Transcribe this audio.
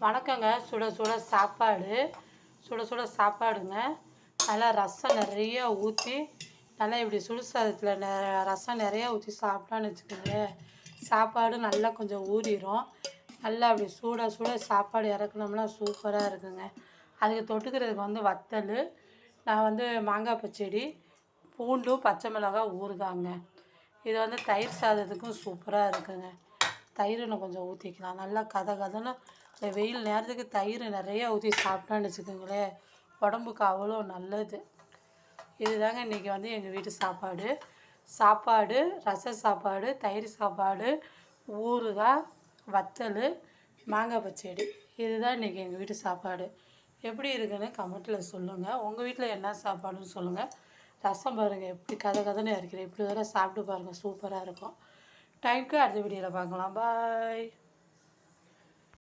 வணக்கங்க. சுட சுட சாப்பாடு. சுட சுட சாப்பாடுங்க. நல்லா ரசம் நிறைய ஊற்றி நல்லா இப்படி சுடு சாதத்தில் நெ ரசம் நிறையா ஊற்றி சாப்பிட்டான்னு வச்சுக்கோங்களேன் சாப்பாடு நல்லா கொஞ்சம் ஊறிடும் நல்லா அப்படி சூடாக சூட சாப்பாடு இறக்குனோம்னா சூப்பராக இருக்குங்க. அதுக்கு தொட்டுக்கிறதுக்கு வந்து வத்தல் நான் வந்து மாங்காய் பச்சடி பூண்டும் பச்சை மிளகாய் ஊறுகாங்க. இது வந்து தயிர் சாதத்துக்கும் சூப்பராக இருக்குங்க. தயிர் இன்னும் கொஞ்சம் ஊற்றிக்கலாம் நல்லா கதை கதைன்னு இந்த வெயில் நேரத்துக்கு தயிர் நிறையா ஊற்றி சாப்பிட்டான்னு வச்சுக்கோங்களேன் உடம்புக்கு அவ்வளோ நல்லது. இதுதாங்க இன்றைக்கி வந்து எங்கள் வீட்டு சாப்பாடு. சாப்பாடு ரச சாப்பாடு தயிர் சாப்பாடு ஊறுகாய் வத்தல் மாங்காய் பச்சடி. இதுதான் இன்றைக்கி எங்கள் வீட்டு சாப்பாடு. எப்படி இருக்குன்னு கமெண்ட்டில் சொல்லுங்கள் உங்கள் வீட்டில் என்ன சாப்பாடுன்னு சொல்லுங்கள் ரசம் பாருங்கள் எப்படி கதை கதைன்னு இறக்கிறேன். இப்படி வர சாப்பிட்டு பாருங்கள் சூப்பராக இருக்கும். டைம்க்கு அடுத்த வீடியோவில் பார்க்கலாம். பாய்